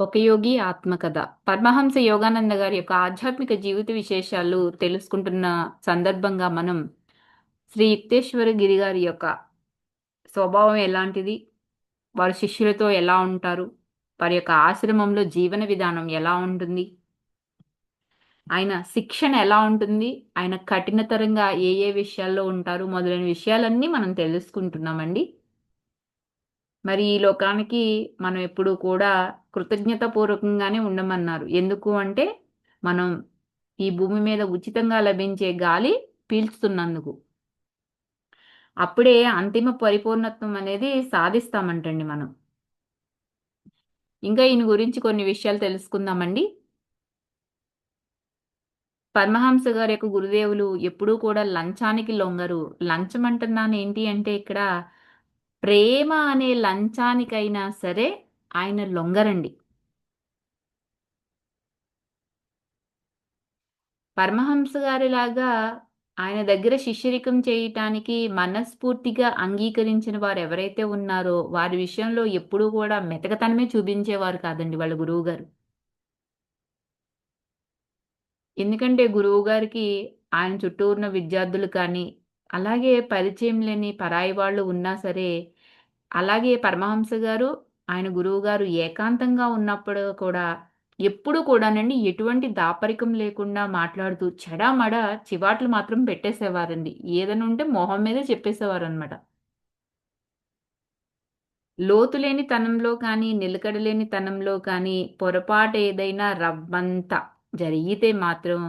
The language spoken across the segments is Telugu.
ఒక యోగి ఆత్మకథ పరమహంస యోగానంద గారి యొక్క ఆధ్యాత్మిక జీవిత విశేషాలు తెలుసుకుంటున్న సందర్భంగా మనం శ్రీ యుక్తేశ్వర గిరి గారి యొక్క స్వభావం ఎలాంటిది? వారి శిష్యులతో ఎలా ఉంటారు? వారి యొక్క ఆశ్రమంలో జీవన విధానం ఎలా ఉంటుంది? ఆయన శిక్షణ ఎలా ఉంటుంది? ఆయన కఠినతరంగా ఏ ఏ విషయాల్లో ఉంటారు? మొదలైన విషయాలన్నీ మనం తెలుసుకుంటున్నామండి. మరి ఈ లోకానికి మనం ఎప్పుడు కూడా కృతజ్ఞతాపూర్వకంగానే ఉండమన్నారు. ఎందుకు అంటే మనం ఈ భూమి మీద ఉచితంగా లభించే గాలి పీల్చుతున్నందుకు. అప్పుడే అంతిమ పరిపూర్ణత్వం అనేది సాధిస్తామంటండి మనం. ఇంకా ఈయన గురించి కొన్ని విషయాలు తెలుసుకుందామండి. పరమహంస గారి యొక్క గురుదేవులు ఎప్పుడూ కూడా లంచానికి లొంగరు. లంచం అంటున్నాను ఏంటి అంటే ఇక్కడ ప్రేమ అనే లంచానికైనా సరే ఆయన లొంగరండి. పరమహంస గారిలాగా ఆయన దగ్గర శిష్యరికం చేయటానికి మనస్ఫూర్తిగా అంగీకరించిన వారు ఎవరైతే ఉన్నారో వారి విషయంలో ఎప్పుడూ కూడా మెతకతనమే చూపించేవారు కాదండి వాళ్ళ గురువు గారు ఎందుకంటే గురువు గారికి ఆయన చుట్టూ ఉన్న విద్యార్థులు కానీ అలాగే పరిచయం లేని పరాయి వాళ్ళు ఉన్నా సరే అలాగే పరమహంస గారు ఆయన గురువు గారు ఏకాంతంగా ఉన్నప్పుడు కూడా ఎప్పుడు కూడానండి ఎటువంటి దాపరికం లేకుండా మాట్లాడుతూ చెడామడ చివాట్లు మాత్రం పెట్టేసేవారండి. ఏదైనా ఉంటే మొహం మీదే చెప్పేసేవారు అనమాట లోతు తనంలో కానీ నిలకడలేని తనంలో కానీ పొరపాటు ఏదైనా రవ్వంత జరిగితే మాత్రం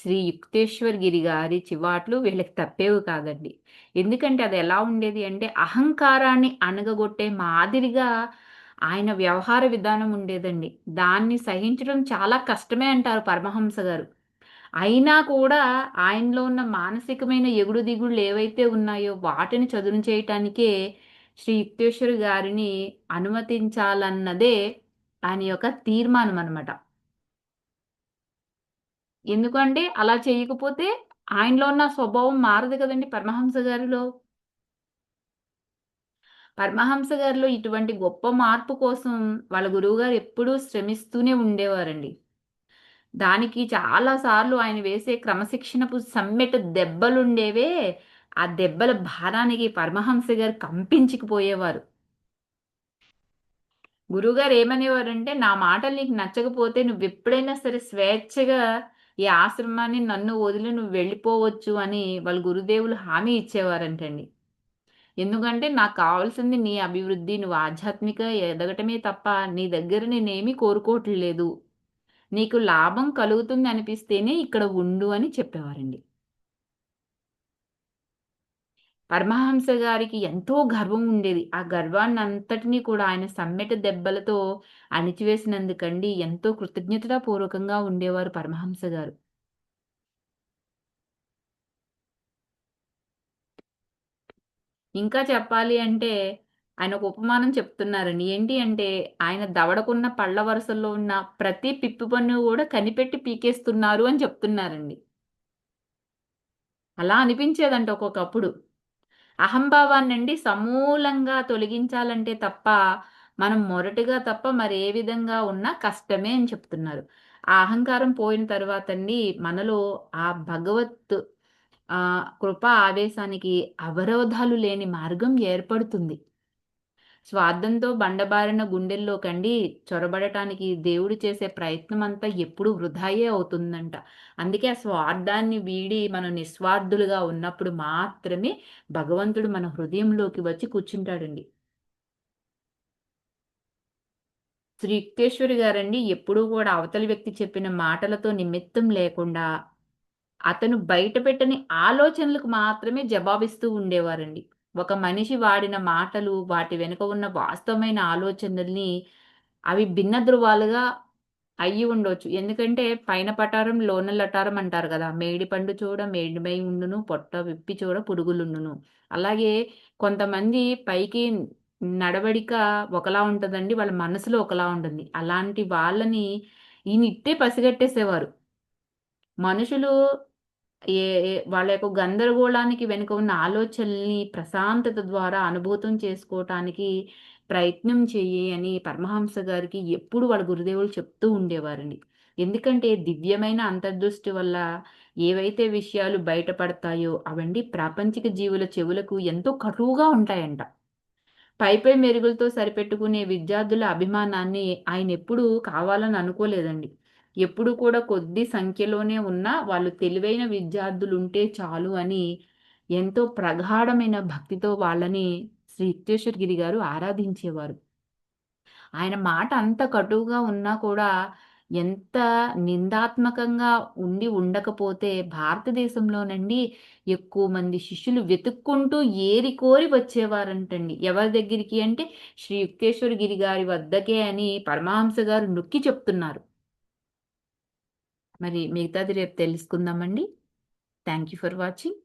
శ్రీ యుక్తేశ్వర్ గిరి గారి చివాట్లు వీళ్ళకి తప్పేవి కాదండి. ఎందుకంటే అది ఎలా ఉండేది అంటే అహంకారాన్ని అణగగొట్టే మాదిరిగా ఆయన వ్యవహార విధానం ఉండేదండి. దాన్ని సహించడం చాలా కష్టమే అంటారు పరమహంస గారు. అయినా కూడా ఆయనలో ఉన్న మానసికమైన ఎగుడు దిగుళ్ళు ఏవైతే ఉన్నాయో వాటిని చదును చేయటానికే శ్రీ యుక్తేశ్వర్ గారిని అనుమతించాలన్నదే ఆయన యొక్క తీర్మానం అనమాట ఎందుకంటే అలా చేయకపోతే ఆయనలో ఉన్న స్వభావం మారదు కదండి పరమహంస గారిలో. పరమహంస గారిలో ఇటువంటి గొప్ప మార్పు కోసం వాళ్ళ గురువుగారు ఎప్పుడూ శ్రమిస్తూనే ఉండేవారండి. దానికి చాలా సార్లు ఆయన వేసే క్రమశిక్షణపు సమ్మెట దెబ్బలుండేవే ఆ దెబ్బల భారానికి పరమహంస గారు కంపించిపోయేవారు. గురువుగారు ఏమనేవారంటే నా మాటలు నీకు నచ్చకపోతే నువ్వు ఎప్పుడైనా సరే స్వేచ్ఛగా ఈ ఆశ్రమాన్ని నన్ను వదిలి నువ్వు వెళ్ళిపోవచ్చు అని వాళ్ళ గురుదేవులు హామీ ఇచ్చేవారంటండి. ఎందుకంటే నాకు కావాల్సింది నీ అభివృద్ధి నువ్వు ఆధ్యాత్మిక ఎదగటమే తప్ప నీ దగ్గర నేనేమీ కోరుకోవట్లేదు. నీకు లాభం కలుగుతుంది అనిపిస్తేనే ఇక్కడ ఉండు అని చెప్పేవారండి. పరమహంస గారికి ఎంతో గర్వం ఉండేది. ఆ గర్వాన్ని అంతటినీ కూడా ఆయన సమ్మెట దెబ్బలతో అణిచివేసినందుకండి ఎంతో కృతజ్ఞతాపూర్వకంగా ఉండేవారు పరమహంస గారు. ఇంకా చెప్పాలి అంటే ఆయన ఒక ఉపమానం చెప్తున్నారండి. ఏంటి అంటే ఆయన దవడకున్న పళ్ళ వరుసల్లో ఉన్న ప్రతి పిప్పి పన్ను కూడా కనిపెట్టి పీకేస్తున్నారు అని చెప్తున్నారండి. అలా అనిపించేదంట ఒక్కొక్కప్పుడు. అహంభావాన్నండి సమూలంగా తొలగించాలంటే తప్ప మనం మొరటుగా తప్ప మరి ఏ విధంగా ఉన్నా కష్టమే అని చెప్తున్నారు. ఆ అహంకారం పోయిన తర్వాత అండి మనలో ఆ భగవత్ కృప ఆవేశానికి అవరోధాలు లేని మార్గం ఏర్పడుతుంది. స్వార్థంతో బండబారిన గుండెల్లోకండి చొరబడటానికి దేవుడు చేసే ప్రయత్నం అంతా ఎప్పుడు వృధాయే అవుతుందంట. అందుకే ఆ స్వార్థాన్ని వీడి మనం నిస్వార్థులుగా ఉన్నప్పుడు మాత్రమే భగవంతుడు మన హృదయంలోకి వచ్చి కూర్చుంటాడండి. శ్రీయుక్తేశ్వరి గారండి ఎప్పుడూ కూడా అవతలి వ్యక్తి చెప్పిన మాటలతో నిమిత్తం లేకుండా అతను బయటపెట్టని ఆలోచనలకు మాత్రమే జవాబిస్తూ ఉండేవారండి. ఒక మనిషి వాడిన మాటలు వాటి వెనుక ఉన్న వాస్తవమైన ఆలోచనల్ని అవి భిన్న ధృవాలుగా అయ్యి ఉండొచ్చు. ఎందుకంటే పైన పటారం లోన లటారం అంటారు కదా. మేడి పండు చూడ మేడిమై ఉండును పొట్ట విప్పి చూడ పురుగులుండును. అలాగే కొంతమంది పైకి నడవడిక ఒకలా ఉంటుందండి వాళ్ళ మనసులో ఒకలా ఉంటుంది. అలాంటి వాళ్ళని ఈయన ఇట్టే పసిగట్టేసేవారు. మనుషులు ఏ వాళ్ళ యొక్క గందరగోళానికి వెనుక ఉన్న ఆలోచనల్ని ప్రశాంతత ద్వారా అనుభూతం చేసుకోవటానికి ప్రయత్నం చెయ్యి అని పరమహంస గారికి ఎప్పుడు వాళ్ళ గురుదేవులు చెప్తూ ఉండేవారండి. ఎందుకంటే దివ్యమైన అంతర్దృష్టి వల్ల ఏవైతే విషయాలు బయటపడతాయో అవండి ప్రాపంచిక జీవుల చెవులకు ఎంతో కటువుగా ఉంటాయంట. పైపై మెరుగులతో సరిపెట్టుకునే విద్యార్థుల అభిమానాన్ని ఆయనెప్పుడూ కావాలని అనుకోలేదండి. ఎప్పుడు కూడా కొద్ది సంఖ్యలోనే ఉన్నా వాళ్ళు తెలివైన విద్యార్థులు ఉంటే చాలు అని ఎంతో ప్రగాఢమైన భక్తితో వాళ్ళని శ్రీ యుక్తేశ్వర గిరి గారు ఆరాధించేవారు. ఆయన మాట అంత కటువుగా ఉన్నా కూడా ఎంత నిందాత్మకంగా ఉండి ఉండకపోతే భారతదేశంలోనండి ఎక్కువ మంది శిష్యులు వెతుక్కుంటూ ఏరి కోరి వచ్చేవారంటండి. ఎవరి దగ్గరికి అంటే శ్రీ యుక్తేశ్వర గిరి గారి వద్దకే అని పరమహంస గారు నొక్కి చెప్తున్నారు. మరి మిగతాది రేపు తెలుసుకుందామండి. Thank you for watching.